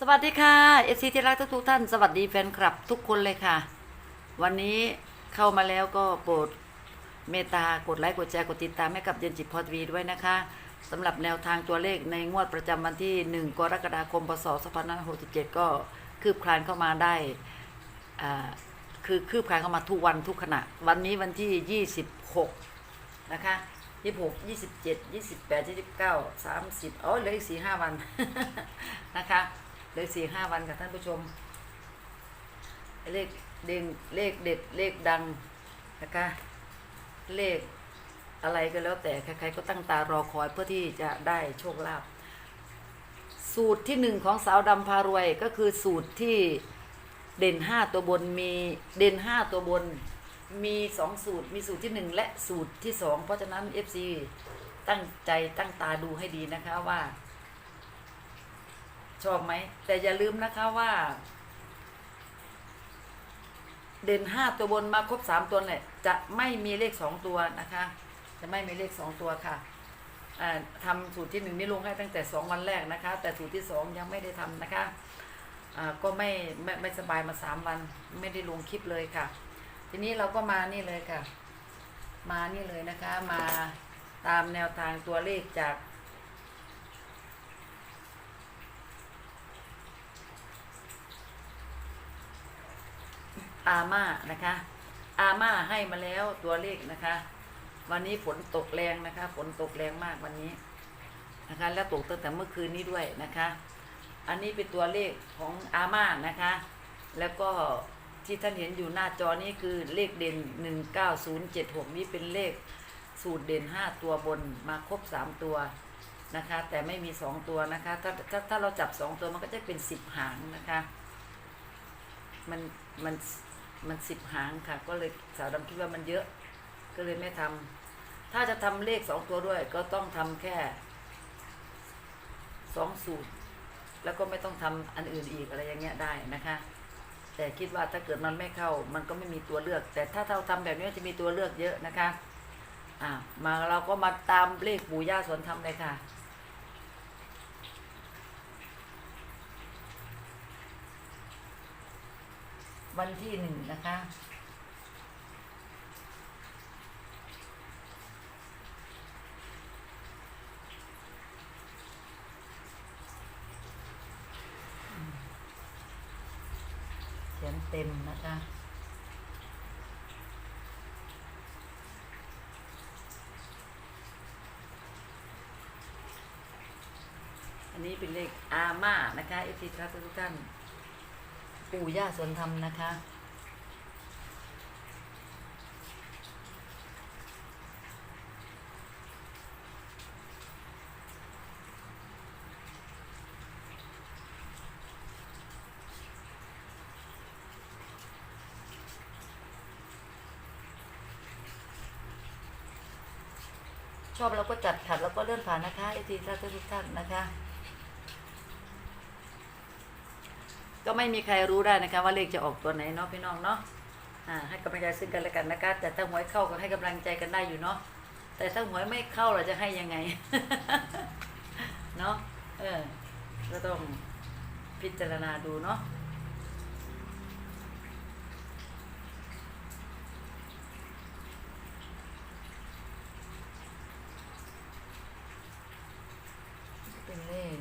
สวัสดีค่ะเอฟซีที่รักทุกท่าน สวัสดีแฟนคลับทุกคนเลยค่ะ วันนี้เข้ามาแล้วก็โปรดเมตตากดไลค์กดแชร์กดติดตามให้กับเย็นจิตพอดวีด้วยนะคะสำหรับแนวทางตัวเลขในงวดประจำวันที่ 1 กรกฎาคมพศ2567 ก็คืบคลานเข้ามาได้คือคืบคลานเข้ามาทุกวันทุกขณะ วันนี้วันที่ 26 นะคะ 26 27 28 29 30อ๋อเหลืออีก 4 5 วันนะคะ เหลือ4 5วันค่ะท่านผู้ชม เลขเด่นเลขเด็ดเลขดังนะคะเลขอะไรก็แล้วแต่ใครๆก็ตั้งตารอคอยเพื่อที่จะได้โชคลาภสูตรที่หนึ่งของสาวดำพารวยก็คือสูตรที่เด่นห้าตัวบนมีเด่นห้าตัวบนมีสองสูตรมีสูตรที่หนึ่งและสูตรที่สองเพราะฉะนั้น FC ตั้งใจตั้งตาดูให้ดีนะคะว่า ชอบไหม แต่อย่าลืมนะคะว่า เด่นห้าตัวบนมาครบสามตัวเนี่ยจะไม่มีเลขสองตัวนะคะ จะไม่มีเลขสองตัวค่ะอ่าทำสูตรที่หนึ่งนี่ลงให้ตั้งแต่สองวันแรกนะคะ แต่สูตรที่สองยังไม่ได้ทำนะคะก็ไม่ไม่ไม่สบายมาสามวันไม่ได้ลงคลิปเลยค่ะ ทีนี้เราก็มานี่เลยค่ะ มานี่เลยนะคะ มาตามแนวทางตัวเลขจาก อาม่านะคะ อาม่าให้มาแล้วตัวเลขนะคะ วันนี้ฝนตกแรงนะคะ ฝนตกแรงมากวันนี้นะคะ แล้วตกตั้งแต่เมื่อคืนนี้ด้วยนะคะ อันนี้เป็นตัวเลขของอาม่านะคะ แล้วก็ที่ท่านเห็นอยู่หน้าจอนี้คือเลขเด่นหนึ่งเก้าศูนย์เจ็ดหกนี้เป็นเลขสูตรเด่นห้าตัวบนมาครบสามตัวนะคะ แต่ไม่มีสองตัวนะคะ ถ้าถ้าถ้าเราจับสองตัวมันก็จะเป็นสิบหางนะคะ มันมัน มันสิบหางค่ะ ก็เลยสาวดำคิดว่ามันเยอะ ก็เลยไม่ทำถ้าจะทำเลขสองตัวด้วย ก็ต้องทำแค่สองสูตร แล้วก็ไม่ต้องทำอันอื่นอีกอะไรอย่างเงี้ยได้นะคะ แต่คิดว่าถ้าเกิดมันไม่เข้า มันก็ไม่มีตัวเลือก แต่ถ้าเราทำแบบนี้จะมีตัวเลือกเยอะนะคะอ่ามาเราก็มาตามเลขปู่ย่าสวนธรรมเลยค่ะ วันที่หนึ่งนะคะเขียนเต็มนะคะอันนี้เป็นเลขอาม่านะคะเอฟซีครับทุกท่าน ปู่ย่าสวนธรรมนะคะ ชอบเราก็จัดขัดแล้วก็เลื่อนผ่านนะคะไอทีท่าทุกท่านนะคะ ก็ไม่มีใครรู้ได้นะคะว่าเลขจะออกตัวไหนเนาะพี่น้องเนาะอ่าให้กำลังใจซึ่งกันและกันนะคะแต่ถ้าหวยเข้าก็ให้กำลังใจกันได้อยู่เนาะแต่ถ้าหวยไม่เข้าเราจะให้ยังไงเนาะเออก็ต้องพิจารณาดูเนาะเป็นเลข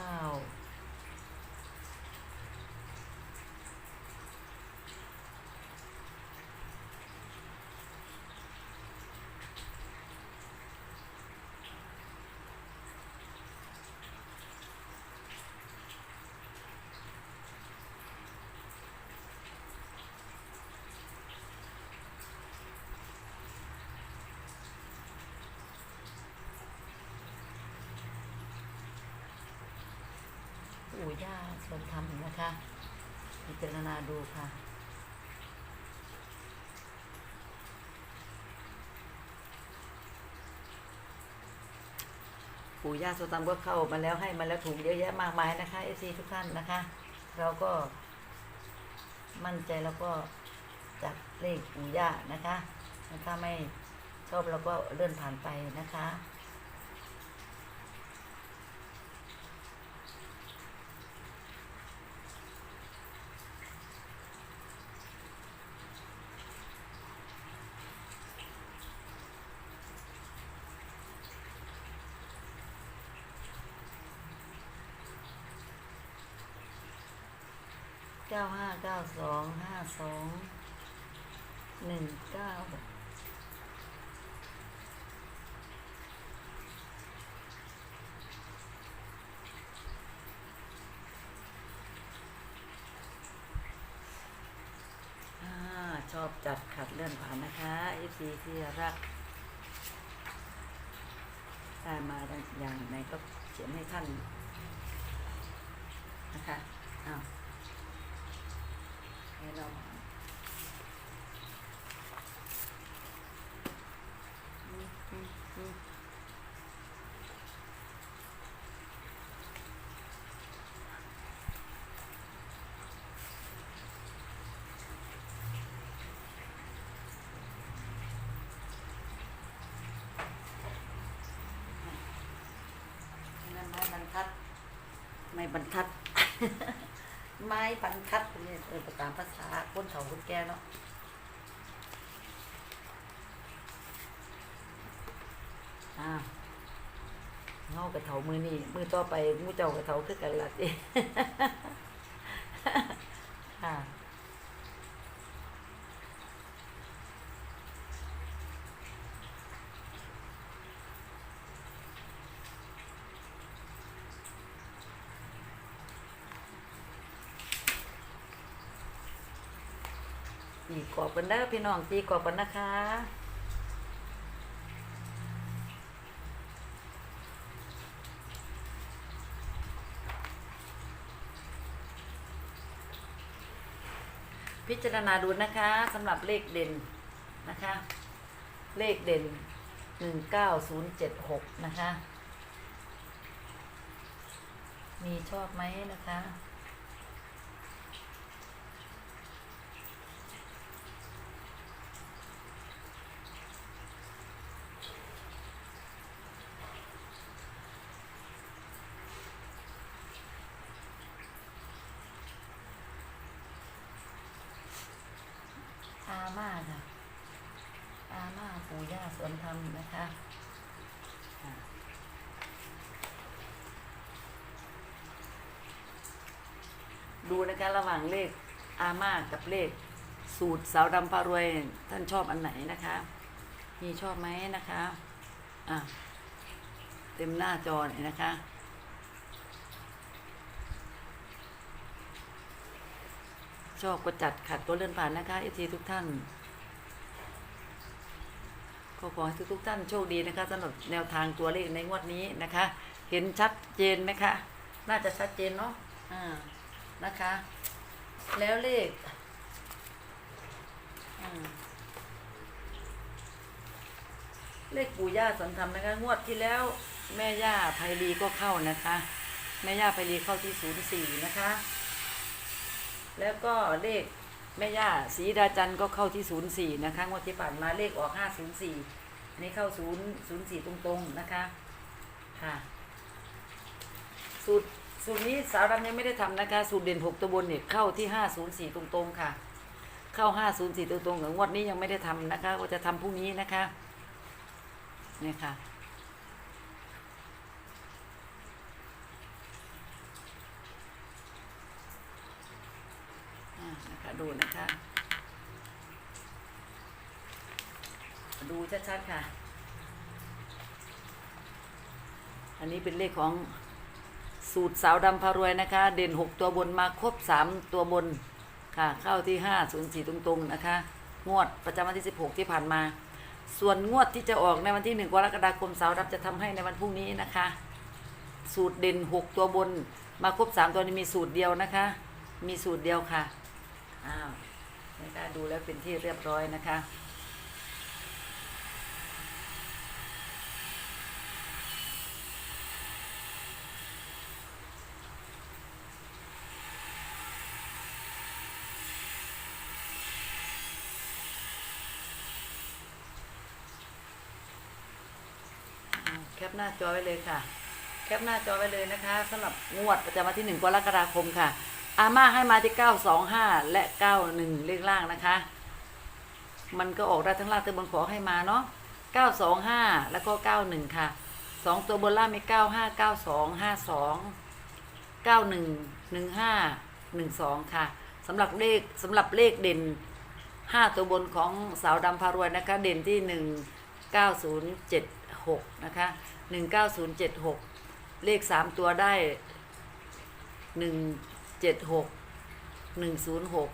เก้าปู่ ย่าสวนธรรมนะคะพิจารณาดูค่ะ ปู่ย่าโซตัมก็เข้ามาแล้วให้มาแล้วถูกเยอะแยะมากมายนะคะเอซีทุกท่านนะคะ เราก็มั่นใจแล้วก็จัดเลขปู่ย่านะคะถ้าไม่ชอบเราก็เลื่อนผ่านไปนะคะ เก้าห้าเก้าสองห้าสองหนึ่งเก้าอ่าชอบจัดขัดเลื่อนผ่านนะคะเอฟซีที่รักได้มาอย่างไหนก็เขียนให้ท่านนะคะอ้าว ให้เราอืมอืมอืมนั่นไม้บรรทัด ไม่บรรทัดไม้บรรทัดนี่เออตามภาษาคนเฒ่าคนแก่เนาะอ่าเงากระเถามือนี่มือต่อไปมือเจ้ากระเถาคือกันละสิค่ะ ตีกรอบกันเด้อพี่น้องตีกรอบกันนะคะพิจารณาดูนะคะสำหรับเลขเด่นนะคะ เลขเด่นหนึ่งเก้าศูนย์เจ็ดหกนะคะ มีชอบไหมนะคะ ม่าค่ะอาม่าปู่ย่าสวนธรรมนะคะดูนะคะระหว่างเลขอาม่ากับเลข สูตรสาวดำพารวยท่านชอบอันไหนนะคะมีชอบไหมนะคะอะเต็มหน้าจอเลยนะคะ ชอบก็จัดขัดตัวเลื่อนผ่านนะคะเอทีทุกท่านก็ขอให้ทุกๆท่านโชคดีนะคะสำหรับแนวทางตัวเลขในงวดนี้นะคะ เห็นชัดเจนไหมคะน่าจะชัดเจนเนาะอ่านะคะ แล้วเลขเลขปู่ย่าสันธรรมนะคะ งวดที่แล้วแม่ย่าไพรีก็เข้านะคะ แม่ย่าไพรีเข้าที่ศูนย์สี่นะคะ แล้วก็เลขแม่ย่าสีดาจันทร์ก็เข้าที่ศูนย์สี่นะคะงวดที่ผ่านมาเลขออกห้าศูนย์สี่นี่เข้าศูนย์ศูนย์สี่ตรงๆนะคะค่ะสูตรสูตรนี้สาวดำยังไม่ได้ทำนะคะ สูตรเด่นหกตัวบนเนี่ยเข้าที่ห้าศูนย์สี่ตรงๆค่ะ เข้าห้าศูนย์สี่ตรงๆงวดนี้ยังไม่ได้ทำนะคะ ก็จะทำพรุ่งนี้นะคะเนี่ยค่ะ อ่านะคะ ดูนะคะ ดูชัดๆค่ะ อันนี้เป็นเลขของสูตรสาวดำพารวยนะคะ เด่นหกตัวบนมาครบสามตัวบนค่ะ เข้าที่ห้าศูนย์สี่ตรงๆนะคะ งวดประจำวันที่สิบหกที่ผ่านมา ส่วนงวดที่จะออกในวันที่หนึ่งกรกฎาคมสาวดำจะทำให้ในวันพรุ่งนี้นะคะ สูตรเด่นหกตัวบนมาครบสามตัวนี้มีสูตรเดียวนะคะ มีสูตรเดียวค่ะ อ้าวนะคะดูแล้วเป็นที่เรียบร้อยนะคะแคปหน้าจอไว้เลยค่ะ แคปหน้าจอไว้เลยนะคะสำหรับงวดประจำวันที่ 1 กรกฎาคมค่ะ อาม่าให้มาที่เก้าสองห้าและเก้าหนึ่งเลขล่างนะคะ มันก็ออกได้ทั้งล่างทั้งบนขอให้มาเนาะเก้าสองห้าแล้วก็เก้าหนึ่งค่ะสองตัวบนล่างมีเก้าห้าเก้าสองห้าสองเก้าหนึ่งหนึ่งห้าหนึ่งสองค่ะสำหรับเลขสำหรับเลขเด่นห้าตัวบนของสาวดำพารวยนะคะ เด่นที่หนึ่งเก้าศูนย์เจ็ดหกนะคะหนึ่งเก้าศูนย์เจ็ดหกเลขสามตัวได้หนึ่ง เจ็ดหกหนึ่งศูนย์หก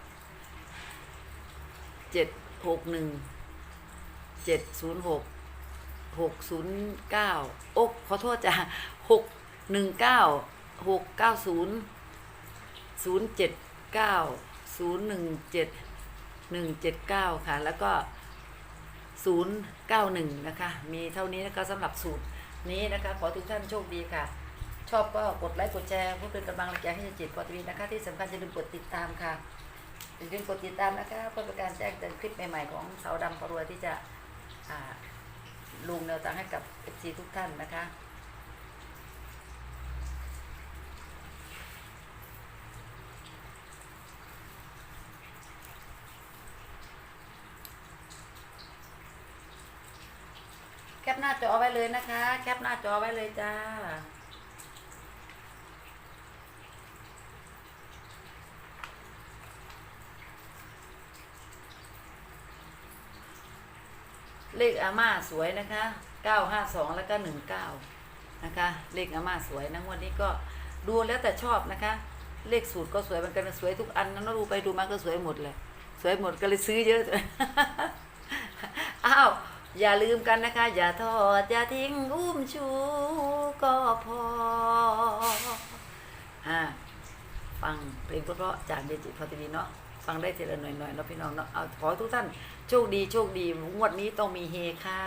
เจ็ดหกหนึ่งเจ็ดศูนย์หกหกศูนย์เก้าโอ้ขอโทษจ้ะหกหนึ่งเก้าหกเก้าศูนย์ศูนย์เจ็ดเก้าศูนย์หนึ่งเจ็ดหนึ่งเจ็ดเก้าค่ะ แล้วก็ศูนย์เก้าหนึ่งนะคะ มีเท่านี้นะคะสำหรับสูตรนี้นะคะ ขอทุกท่านโชคดีค่ะ ชอบก็กดไลค์กดแชร์เพื่อเป็นกำลังใจให้จิตปอตวีนะคะ ที่สำคัญจะลืมกดติดตามค่ะอย่าลืมกดติดตามนะคะเพื่อเป็นการแจ้งเตือนคลิปใหม่ๆของสาวดำปรวยที่จะลงแนวทางให้กับเอซีทุกท่านนะคะแคปหน้าจอไว้เลยนะคะ แคปหน้าจอไว้เลยจ้า เลขอาม่าสวยนะคะ 952 แล้วก็ 19 นะคะ เลขอาม่าสวยนะงวันนี้ก็ดูแล้วแต่ชอบนะคะ เลขสูตรก็สวยเหมือนกันสวยทุกอันนะดูไปดูมาก็สวยหมดเลย สวยหมดก็เลยซื้อเยอะอ้าวอย่าลืมกันนะคะ อย่าทอด อย่าทิ้งอุ้มชูก็พออ่าฟังเพลงเพราะๆจากเดจิพอทีวีเนาะ ฟังได้ทีละหน่อยๆเนาะพี่น้องเนาะเอาขอทุกท่านโชคดีโชคดีงวดนี้ต้องมีเฮค่ะ